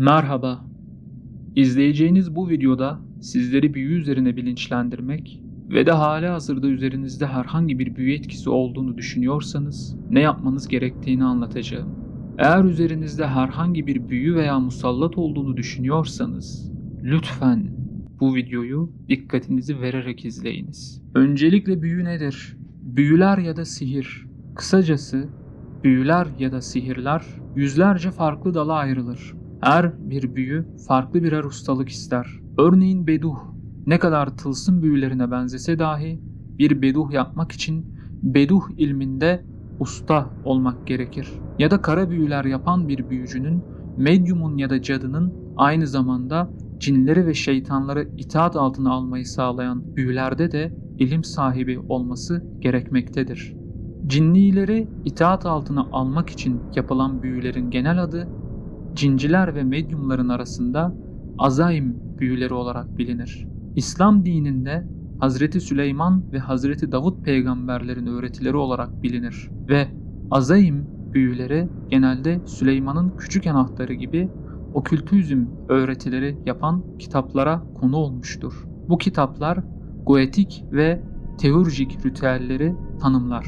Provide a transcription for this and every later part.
Merhaba. İzleyeceğiniz bu videoda sizleri büyü üzerine bilinçlendirmek ve de hali hazırda üzerinizde herhangi bir büyü etkisi olduğunu düşünüyorsanız ne yapmanız gerektiğini anlatacağım. Eğer üzerinizde herhangi bir büyü veya musallat olduğunu düşünüyorsanız lütfen bu videoyu dikkatinizi vererek izleyiniz. Öncelikle büyü nedir? Büyüler ya da sihir. Kısacası büyüler ya da sihirler yüzlerce farklı dala ayrılır. Her bir büyü farklı birer ustalık ister. Örneğin beduh ne kadar tılsım büyülerine benzese dahi bir beduh yapmak için beduh ilminde usta olmak gerekir. Ya da kara büyüler yapan bir büyücünün, medyumun ya da cadının aynı zamanda cinleri ve şeytanları itaat altına almayı sağlayan büyülerde de ilim sahibi olması gerekmektedir. Cinnileri itaat altına almak için yapılan büyülerin genel adı cinciler ve medyumların arasında azaim büyüleri olarak bilinir. İslam dininde Hazreti Süleyman ve Hazreti Davut peygamberlerin öğretileri olarak bilinir ve azaim büyüleri genelde Süleyman'ın küçük anahtarı gibi okültüzm öğretileri yapan kitaplara konu olmuştur. Bu kitaplar goetik ve teurjik ritüelleri tanımlar.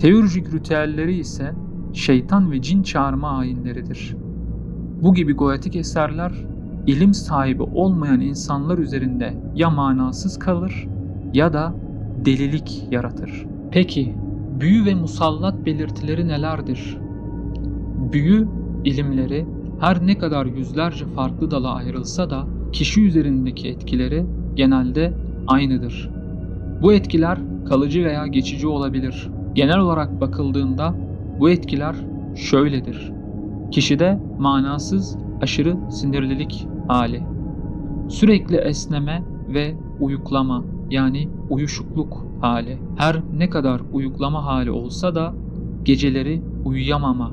Teurjik ritüelleri ise şeytan ve cin çağırma ayinleridir. Bu gibi goetik eserler ilim sahibi olmayan insanlar üzerinde ya manasız kalır ya da delilik yaratır. Peki büyü ve musallat belirtileri nelerdir? Büyü ilimleri her ne kadar yüzlerce farklı dala ayrılsa da kişi üzerindeki etkileri genelde aynıdır. Bu etkiler kalıcı veya geçici olabilir. Genel olarak bakıldığında bu etkiler şöyledir. Kişide manasız aşırı sinirlilik hali, sürekli esneme ve uyuklama yani uyuşukluk hali. Her ne kadar uyuklama hali olsa da geceleri uyuyamama,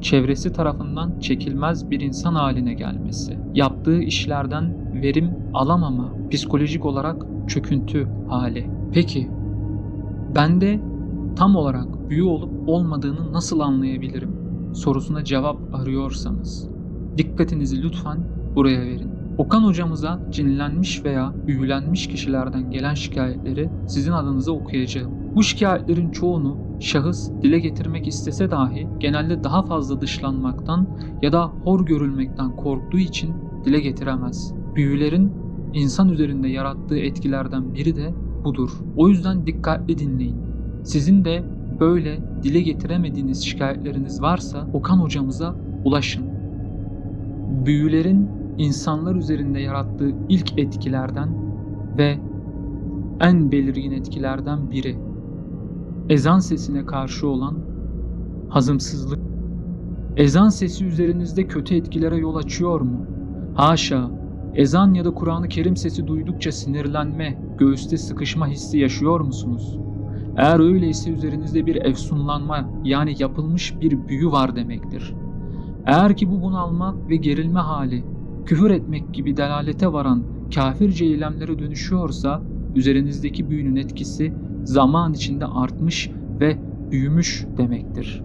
çevresi tarafından çekilmez bir insan haline gelmesi, yaptığı işlerden verim alamama, psikolojik olarak çöküntü hali. Peki bende tam olarak büyü olup olmadığını nasıl anlayabilirim sorusuna cevap arıyorsanız dikkatinizi lütfen buraya verin. Okan hocamıza cinlenmiş veya büyülenmiş kişilerden gelen şikayetleri sizin adınıza okuyacağım. Bu şikayetlerin çoğunu şahıs dile getirmek istese dahi genelde daha fazla dışlanmaktan ya da hor görülmekten korktuğu için dile getiremez. Büyülerin insan üzerinde yarattığı etkilerden biri de budur. O yüzden dikkatli dinleyin. Sizin de böyle dile getiremediğiniz şikayetleriniz varsa Okan hocamıza ulaşın. Büyülerin insanlar üzerinde yarattığı ilk etkilerden ve en belirgin etkilerden biri ezan sesine karşı olan hazımsızlık. Ezan sesi üzerinizde kötü etkilere yol açıyor mu? Haşa, ezan ya da Kur'an-ı Kerim sesi duydukça sinirlenme, göğüste sıkışma hissi yaşıyor musunuz? Eğer öyleyse üzerinizde bir efsunlanma yani yapılmış bir büyü var demektir. Eğer ki bu bunalma ve gerilme hali küfür etmek gibi delalete varan kafirce eylemlere dönüşüyorsa üzerinizdeki büyünün etkisi zaman içinde artmış ve büyümüş demektir.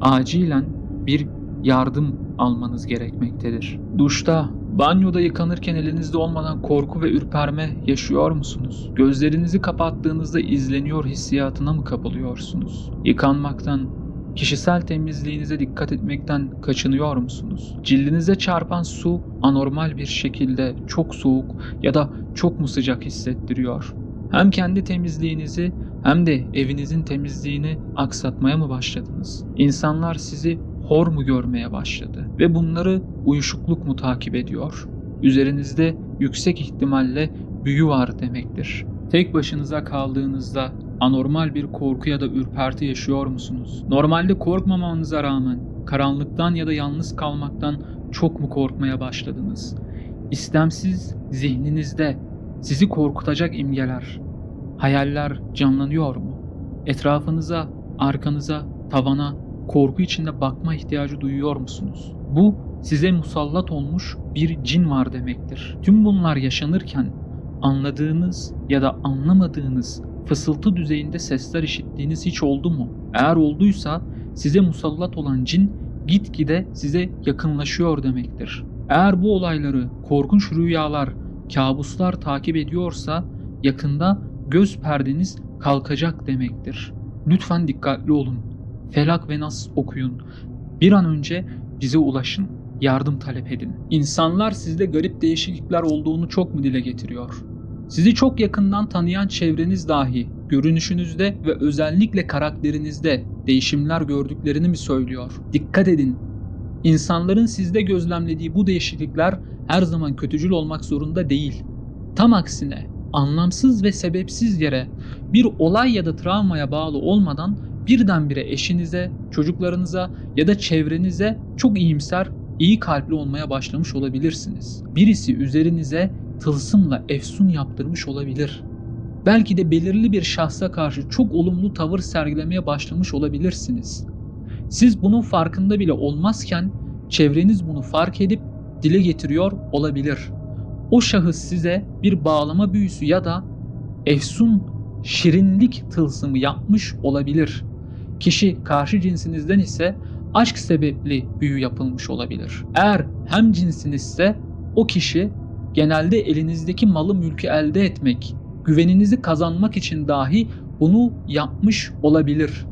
Acilen bir yardım almanız gerekmektedir. Duşta, banyoda yıkanırken elinizde olmadan korku ve ürperme yaşıyor musunuz? Gözlerinizi kapattığınızda izleniyor hissiyatına mı kapılıyorsunuz? Yıkanmaktan, Kişisel temizliğinize dikkat etmekten kaçınıyor musunuz? Cildinize çarpan su anormal bir şekilde çok soğuk ya da çok mu sıcak hissettiriyor? Hem kendi temizliğinizi hem de evinizin temizliğini aksatmaya mı başladınız? İnsanlar sizi hor mu görmeye başladı ve bunları uyuşukluk mu takip ediyor? Üzerinizde yüksek ihtimalle büyü var demektir. Tek başınıza kaldığınızda anormal bir korku ya da ürperti yaşıyor musunuz? Normalde korkmamanıza rağmen karanlıktan ya da yalnız kalmaktan çok mu korkmaya başladınız? İstemsiz zihninizde sizi korkutacak imgeler, hayaller canlanıyor mu? Etrafınıza, arkanıza, tavana korku içinde bakma ihtiyacı duyuyor musunuz? Bu size musallat olmuş bir cin var demektir. Tüm bunlar yaşanırken anladığınız ya da anlamadığınız fısıltı düzeyinde sesler işittiğiniz hiç oldu mu? Eğer olduysa size musallat olan cin gitgide size yakınlaşıyor demektir. Eğer bu olayları korkunç rüyalar, kabuslar takip ediyorsa yakında göz perdeniz kalkacak demektir. Lütfen dikkatli olun. Felak ve Nas okuyun. Bir an önce bize ulaşın. Yardım talep edin. İnsanlar sizde garip değişiklikler olduğunu çok mu dile getiriyor? Sizi çok yakından tanıyan çevreniz dahi görünüşünüzde ve özellikle karakterinizde değişimler gördüklerini mi söylüyor? Dikkat edin. İnsanların sizde gözlemlediği bu değişiklikler her zaman kötücül olmak zorunda değil. Tam aksine anlamsız ve sebepsiz yere bir olay ya da travmaya bağlı olmadan birdenbire eşinize, çocuklarınıza ya da çevrenize çok iyimser, iyi kalpli olmaya başlamış olabilirsiniz. Birisi üzerinize tılsımla efsun yaptırmış olabilir. Belki de belirli bir şahsa karşı çok olumlu tavır sergilemeye başlamış olabilirsiniz. Siz bunun farkında bile olmazken çevreniz bunu fark edip dile getiriyor olabilir. O şahıs size bir bağlama büyüsü ya da efsun şirinlik tılsımı yapmış olabilir. Kişi karşı cinsinizden ise aşk sebepli büyü yapılmış olabilir. Eğer hem cinsinizse o kişi genelde elinizdeki malı mülkü elde etmek, güveninizi kazanmak için dahi bunu yapmış olabilir.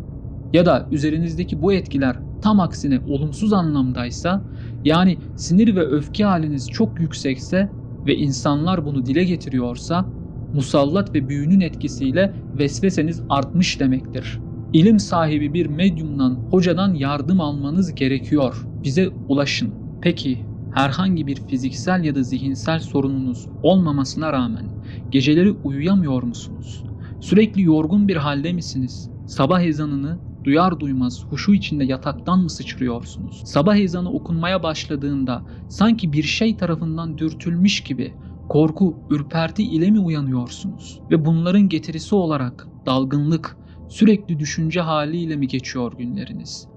Ya da üzerinizdeki bu etkiler tam aksine olumsuz anlamdaysa, yani sinir ve öfke haliniz çok yüksekse ve insanlar bunu dile getiriyorsa, musallat ve büyünün etkisiyle vesveseniz artmış demektir. İlim sahibi bir medyumdan, hocadan yardım almanız gerekiyor. Bize ulaşın. Peki herhangi bir fiziksel ya da zihinsel sorununuz olmamasına rağmen geceleri uyuyamıyor musunuz? Sürekli yorgun bir halde misiniz? Sabah ezanını duyar duymaz huşu içinde yataktan mı sıçrıyorsunuz? Sabah ezanı okunmaya başladığında sanki bir şey tarafından dürtülmüş gibi korku, ürperti ile mi uyanıyorsunuz? Ve bunların getirisi olarak dalgınlık, sürekli düşünce haliyle mi geçiyor günleriniz?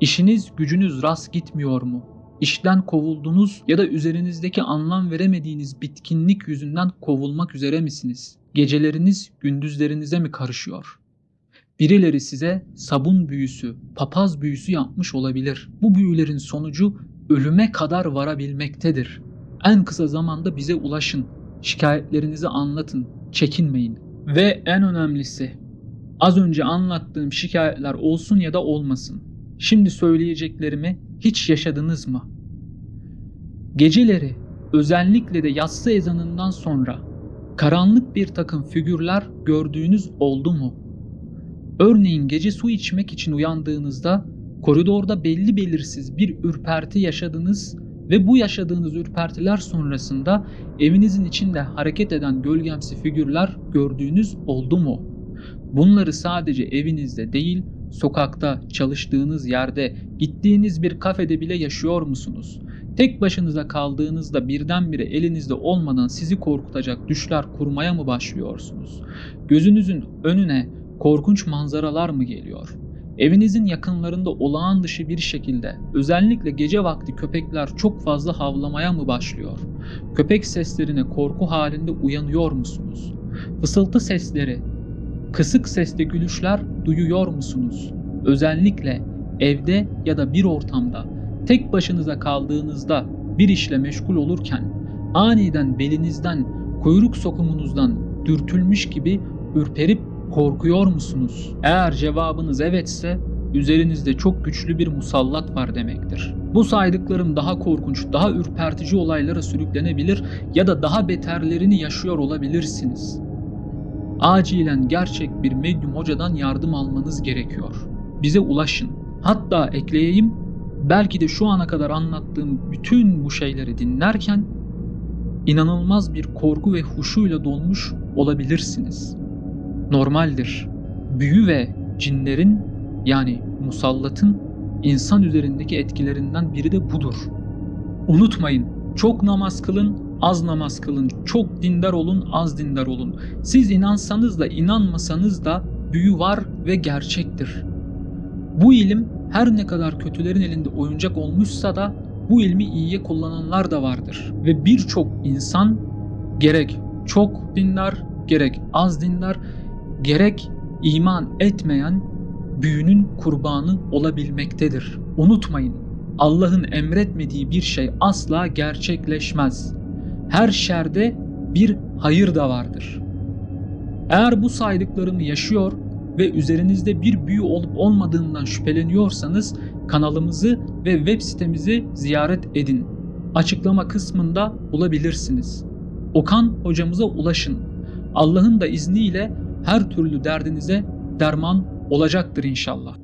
İşiniz, gücünüz rast gitmiyor mu? İşten kovuldunuz ya da üzerinizdeki anlam veremediğiniz bitkinlik yüzünden kovulmak üzere misiniz? Geceleriniz gündüzlerinize mi karışıyor? Birileri size sabun büyüsü, papaz büyüsü yapmış olabilir. Bu büyülerin sonucu ölüme kadar varabilmektedir. En kısa zamanda bize ulaşın. Şikayetlerinizi anlatın. Çekinmeyin. Ve en önemlisi az önce anlattığım şikayetler olsun ya da olmasın. Şimdi söyleyeceklerimi hiç yaşadınız mı? Geceleri özellikle de yatsı ezanından sonra karanlık bir takım figürler gördüğünüz oldu mu? Örneğin gece su içmek için uyandığınızda koridorda belli belirsiz bir ürperti yaşadınız ve bu yaşadığınız ürpertiler sonrasında evinizin içinde hareket eden gölgemsi figürler gördüğünüz oldu mu? Bunları sadece evinizde değil, sokakta, çalıştığınız yerde, gittiğiniz bir kafede bile yaşıyor musunuz? Tek başınıza kaldığınızda birdenbire elinizde olmadan sizi korkutacak düşler kurmaya mı başlıyorsunuz? Gözünüzün önüne korkunç manzaralar mı geliyor? Evinizin yakınlarında olağan dışı bir şekilde özellikle gece vakti köpekler çok fazla havlamaya mı başlıyor? Köpek seslerine korku halinde uyanıyor musunuz? Fısıltı sesleri, kısık sesli gülüşler duyuyor musunuz? Özellikle evde ya da bir ortamda tek başınıza kaldığınızda bir işle meşgul olurken aniden belinizden, kuyruk sokumunuzdan dürtülmüş gibi ürperip korkuyor musunuz? Eğer cevabınız evetse üzerinizde çok güçlü bir musallat var demektir. Bu saydıklarım daha korkunç, daha ürpertici olaylara sürüklenebilir ya da daha beterlerini yaşıyor olabilirsiniz. Acilen gerçek bir medyum hocadan yardım almanız gerekiyor. Bize ulaşın. Hatta ekleyeyim, belki de şu ana kadar anlattığım bütün bu şeyleri dinlerken inanılmaz bir korku ve huşuyla dolmuş olabilirsiniz. Normaldir. Büyü ve cinlerin yani musallatın insan üzerindeki etkilerinden biri de budur. Unutmayın, çok namaz kılın, az namaz kılın, çok dindar olun, az dindar olun. Siz inansanız da inanmasanız da büyü var ve gerçektir. Bu ilim her ne kadar kötülerin elinde oyuncak olmuşsa da bu ilmi iyiye kullananlar da vardır. Ve birçok insan gerek çok dindar, gerek az dindar, gerek iman etmeyen büyünün kurbanı olabilmektedir. Unutmayın, Allah'ın emretmediği bir şey asla gerçekleşmez. Her şerde bir hayır da vardır. Eğer bu saydıklarımı yaşıyor ve üzerinizde bir büyü olup olmadığından şüpheleniyorsanız kanalımızı ve web sitemizi ziyaret edin. Açıklama kısmında bulabilirsiniz. Okan hocamıza ulaşın. Allah'ın da izniyle her türlü derdinize derman olacaktır inşallah.